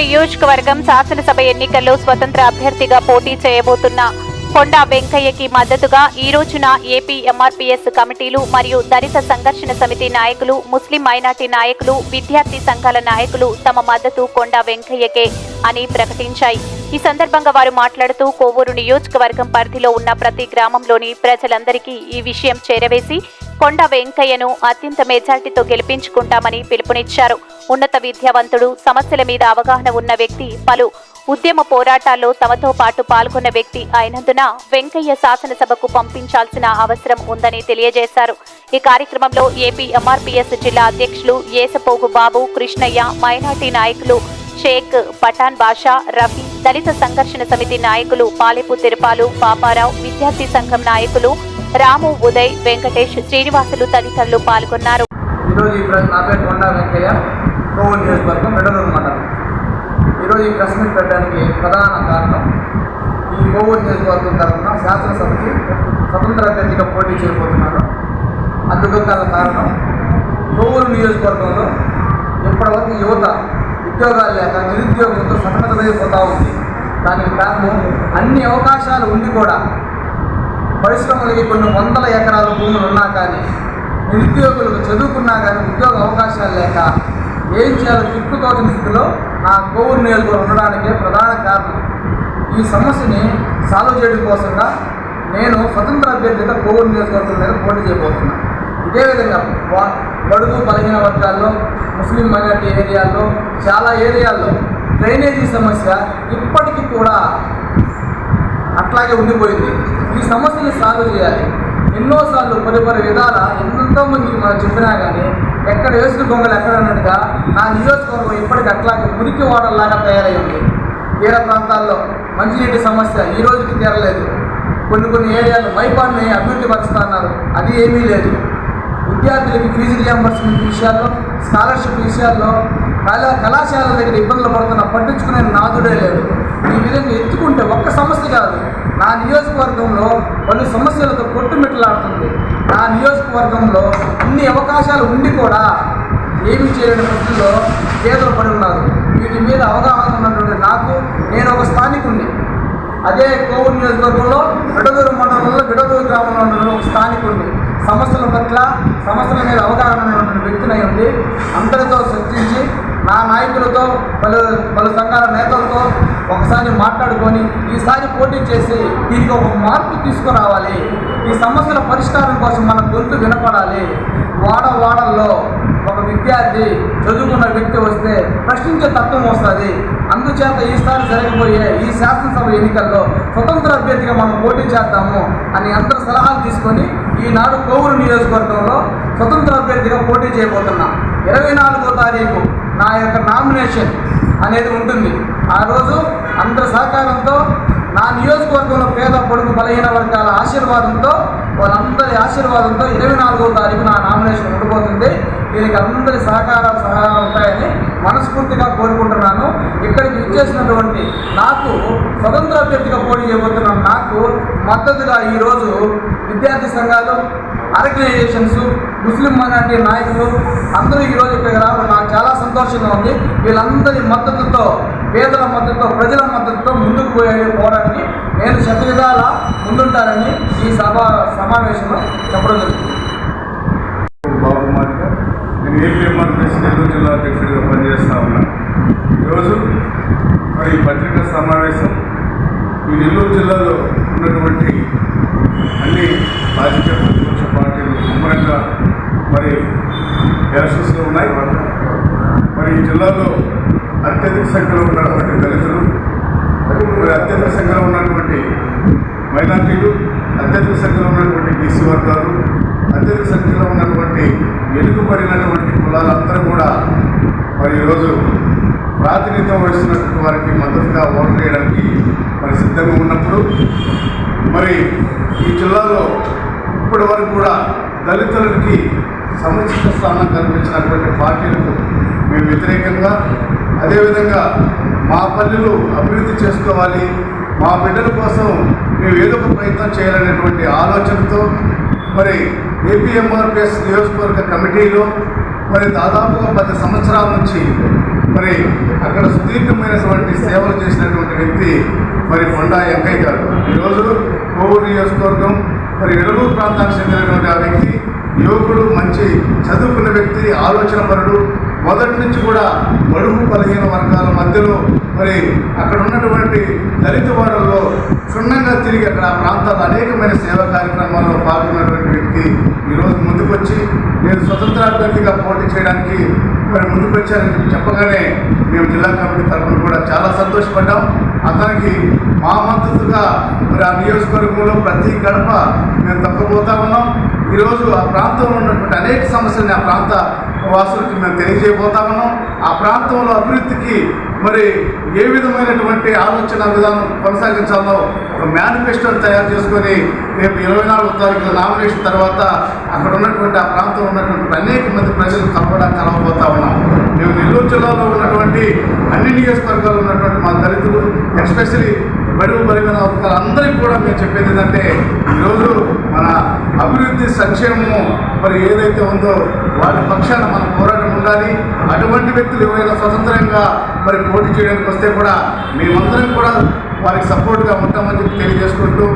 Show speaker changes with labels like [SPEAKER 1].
[SPEAKER 1] నియోజకవర్గం శాసనసభ ఎన్నికల్లో స్వతంత్ర అభ్యర్థిగా పోటీ చేయబోతున్న కొండా వెంకయ్యకి మద్దతుగా ఈ రోజున ఏపీ ఎంఆర్పీఎస్ కమిటీలు మరియు దళిత సంఘర్షణ సమితి నాయకులు ముస్లిం మైనార్టీ నాయకులు విద్యార్థి సంఘాల నాయకులు తమ మద్దతు కొండా వెంకయ్యకే అని ప్రకటించాయి. ఈ సందర్భంగా వారు మాట్లాడుతూ కోవూరు నియోజకవర్గం పరిధిలో ఉన్న ప్రతి గ్రామంలోని ప్రజలందరికీ ఈ విషయం చేరవేసి కొండ వెంకయ్యను అత్యంత మెజార్టీతో గెలిపించుకుంటామని పిలుపునిచ్చారు. ఉన్నత విద్యావంతుడు సమస్యల మీద అవగాహన ఉన్న వ్యక్తి పలు ఉద్యమ పోరాటాల్లో తమతో పాటు పాల్గొన్న వ్యక్తి అయినందున వెంకయ్య శాసనసభకు పంపించాల్సిన అవసరం ఉందని తెలియజేశారు. ఈ కార్యక్రమంలో ఏపీ ఎంఆర్పీఎస్ జిల్లా అధ్యక్షులు ఏసపోగు బాబు కృష్ణయ్య మైనార్టీ నాయకులు షేక్ పఠాన్ బాషా రఫీ దళిత సంఘర్షణ సమితి నాయకులు పాలెపు తిరుపాలు పాపారావు విద్యార్థి సంఘం నాయకులు రాము ఉదయ్ వెంకటేష్ శ్రీనివాసులు తదితరులు పాల్గొన్నారు.
[SPEAKER 2] ఈరోజు ఈ ప్రెస్ ఈ మీట్ పెట్టడానికి ప్రధాన కారణం ఈ కోవూరు నియోజకవర్గం తరఫున శాసనసభకి స్వతంత్ర అభ్యర్థిగా పోటీ చేయబోతున్నాను. అందుకు గల కారణం కోవూరు నియోజకవర్గంలో ఇప్పటివరకు యువత ఉద్యోగాలు లేక నిరుద్యోగంతో సతమతమైపోతూ ఉంది. దానికి కారణం అన్ని అవకాశాలు ఉండి కూడా పరిశ్రమలకి కొన్ని వందల ఎకరాల భూములు ఉన్నా కానీ నిరుద్యోగులకు చదువుకున్నా కానీ ఉద్యోగ అవకాశాలు లేక ఏం చేయాలో దిక్కుతోచని స్థితిలో ఆ కోవిడ్ నియోజకవర్గం ఉండడానికే ప్రధాన కారణం. ఈ సమస్యని సాల్వ్ చేయడం కోసంగా నేను స్వతంత్ర అభ్యర్థిగా కోవిడ్ నియోజకవర్గం మీద పోటీ చేయబోతున్నాను ఇదే విధంగా వా- బడుగు బలహీన వర్గాల్లో ముస్లిం మైనార్టీ ఏరియాల్లో చాలా ఏరియాల్లో డ్రైనేజీ సమస్య ఇప్పటికీ కూడా అట్లాగే ఉండిపోయింది. ఈ సమస్యని సాల్వ్ చేయాలి. ఎన్నోసార్లు పది పది విధాల ఎంతోమంది మనం చెప్పినా కానీ ఎక్కడ వేసిన గొంగలు ఎక్కడ అన్నట్టుగా నా నియోజకవర్గం ఇప్పటికి అట్లాగే మురికి వాడల్లాగా తయారై ఉంది తీర ప్రాంతాల్లో మంచినీటి సమస్య ఈ రోజుకి తీరలేదు. కొన్ని కొన్ని ఏరియాలు మైపాన్ని అభివృద్ధి పరుస్తున్నారు. అది ఏమీ లేదు. విద్యార్థులకి ఫీజు రియంబర్స్మెంట్ విషయాల్లో స్కాలర్షిప్ విషయాల్లో కళా కళాశాలల దగ్గర ఇబ్బందులు పడుతున్న పట్టించుకునే నాదుడే లేదు. ఈ విధంగా ఎత్తుకుంటే ఒక్క సమస్య కాదు. నా నియోజకవర్గంలో పలు సమస్యలతో కొట్టుమిట్టలాడుతుంది నా నియోజకవర్గంలో ఇన్ని అవకాశాలు ఉండి కూడా ఏమి చేయని పరిస్థితుల్లో పేదలు పడి ఉన్నారు. వీటి మీద అవగాహన ఉన్నటువంటి నాకు నేను ఒక స్థానికుణ్ణి. అదే కోవూరు నియోజకవర్గంలో విడదూరు మండలంలో విడదూరు గ్రామంలో ఉన్న ఒక స్థానికుణ్ణి. సమస్యల పట్ల సమస్యల మీద అవగాహన ఉన్నటువంటి వ్యక్తినై ఉండి అందరితో చర్చించి నా నాయకులతో పలు పలు సంఘాల నేతలతో ఒకసారి మాట్లాడుకొని ఈసారి పోటీ చేసి దీనికి ఒక మార్పు తీసుకురావాలి. ఈ సమస్యల పరిష్కారం కోసం మన గొంతు వినపడాలి. వాడ వాడల్లో ఒక విద్యార్థి చదువుకున్న వ్యక్తి వస్తే ప్రశ్నించే తత్వం వస్తుంది. అందుచేత ఈసారి జరగబోయే ఈ శాసనసభ ఎన్నికల్లో స్వతంత్ర అభ్యర్థిగా మనం పోటీ చేద్దాము అని అందరు సలహాలు తీసుకొని ఈనాడు కోవూరు నియోజకవర్గంలో స్వతంత్ర అభ్యర్థిగా పోటీ చేయబోతున్నాం. ఇరవై నాలుగో తారీఖు నా యొక్క నామినేషన్. అనేది ఉంటుంది. ఆ రోజు అందరి సహకారంతో నా నియోజకవర్గంలో పేద పొడుగు బలహీన వర్గాల ఆశీర్వాదంతో వాళ్ళందరి ఆశీర్వాదంతో ఇరవై నాలుగో తారీఖు నా నామినేషన్ ఉండిపోతుంది దీనికి అందరి సహకారాలు సహాయం ఉంటాయని మనస్ఫూర్తిగా కోరుకుంటున్నాను. ఇక్కడికి ఇచ్చేసినటువంటి నాకు స్వతంత్ర అభ్యర్థిగా పోటీ చేయబోతున్న నాకు మద్దతుగా ఈరోజు విద్యార్థి సంఘాలు ఆర్గనైజేషన్స్ ముస్లిం మైనార్టీ నాయకులు అందరూ ఈరోజు ఇక్కడికి రావడం సంతోషంగా ఉంది. వీళ్ళందరి మద్దతుతో పేదల మద్దతుతో ప్రజల మద్దతుతో ముందుకు పోయే పోవడానికి నేను శత విధాల ముందుంటానని ఈ సభ సమావేశంలో చెప్పడం జరుగుతుంది
[SPEAKER 3] బాబు కుమార్గా నేను ఏపీఎంఆర్పిఎస్ నెల్లూరు జిల్లా అధ్యక్షుడిగా పనిచేస్తా ఉన్నాను ఈరోజు మరి ఈ పత్రికా సమావేశం ఈ నెల్లూరు జిల్లాలో ఉన్నటువంటి అన్ని రాజకీయ ప్రతిపక్ష పార్టీలు ముమ్మరంగా మరి ఎలక్షన్స్లో ఉన్నాయి మరి ఈ జిల్లాలో అత్యధిక సంఖ్యలో ఉన్నటువంటి దళితులు మరి అత్యధిక సంఖ్యలో ఉన్నటువంటి మైనార్టీలు అత్యధిక సంఖ్యలో ఉన్నటువంటి బీసీ వర్గాలు అత్యధిక సంఖ్యలో ఉన్నటువంటి వెనుకబడినటువంటి కులాలందరూ కూడా మరి ఈరోజు ప్రాతినిధ్యం వహిస్తున్నటువంటి వారికి మద్దతుగా ఓటు వేయడానికి మరి సిద్ధంగా ఉన్నప్పుడు మరి ఈ జిల్లాలో ఇప్పటి వరకు కూడా దళితులకి సముచిత స్థానం కల్పించినటువంటి పార్టీలకు మేము వ్యతిరేకంగా అదేవిధంగా మా పల్లెలు అభివృద్ధి చేసుకోవాలి. మా బిడ్డల కోసం మేము ఏదో ఒక ప్రయత్నం చేయాలనేటువంటి ఆలోచనతో మరి ఏపీఎంఆర్పిఎస్ నియోజకవర్గ కమిటీలో మరి దాదాపుగా పది సంవత్సరాల నుంచి మరి అక్కడ సుదీర్ఘమైనటువంటి సేవలు చేసినటువంటి వ్యక్తి మరి కొండా వెంకయ్య గారు. ఈరోజు కోవూరు నియోజకవర్గం మరి ఎడలూరు ప్రాంతానికి చెందినటువంటి ఆ వ్యక్తి యువకుడు మంచి చదువుకున్న వ్యక్తి ఆలోచన పరుడు మొదటి నుంచి కూడా బడుగు బలహీన వర్గాల మధ్యలో మరి అక్కడ ఉన్నటువంటి దళిత వాడల్లో క్షుణ్ణంగా తిరిగి అక్కడ ఆ ప్రాంతాల్లో అనేకమైన సేవా కార్యక్రమాల్లో పాల్గొన్నటువంటి వ్యక్తి ఈరోజు ముందుకొచ్చి నేను స్వతంత్ర అభ్యర్థిగా పోటీ చేయడానికి మరి ముందుకు వచ్చారని చెప్పి చెప్పగానే మేము జిల్లా కమిటీ తరఫున కూడా చాలా సంతోషపడ్డాం. అతనికి మా మద్దతుగా మరి ఆ నియోజకవర్గంలో ప్రతి గడప మేము తప్పబోతా ఉన్నాం. ఈరోజు ఆ ప్రాంతంలో ఉన్నటువంటి అనేక సమస్యల్ని ఆ ప్రాంత వాసులకి మేము తెలియజేయబోతా ఉన్నాం. ఆ ప్రాంతంలో అభివృద్ధికి మరి ఏ విధమైనటువంటి ఆలోచన విధానం కొనసాగించాలో ఒక మేనిఫెస్టోని తయారు చేసుకొని రేపు ఇరవై నాలుగో తారీఖున నామినేషన్ తర్వాత అక్కడ ఉన్నటువంటి ఆ ప్రాంతంలో ఉన్నటువంటి అనేక మంది ప్రజలు కలవడానికి కలవబోతా ఉన్నాం. మేము నెల్లూరు జిల్లాలో ఉన్నటువంటి అన్ని నియోజకవర్గాల్లో ఉన్నటువంటి మా దళితులు ఎస్పెషలీ బడుగు బలిగిన వర్గాలు అందరికీ కూడా మేము చెప్పేది ఏంటంటే ఈరోజు మన అభివృద్ధి సంక్షేమము మరి ఏదైతే ఉందో వాటి పక్షాన మన పోరాటం ఉండాలి. అటువంటి వ్యక్తులు ఎవరైనా స్వతంత్రంగా మరి పోటీ చేయడానికి వస్తే కూడా మేమందరం కూడా వారికి సపోర్ట్గా ఉంటామని చెప్పి తెలియజేసుకుంటూ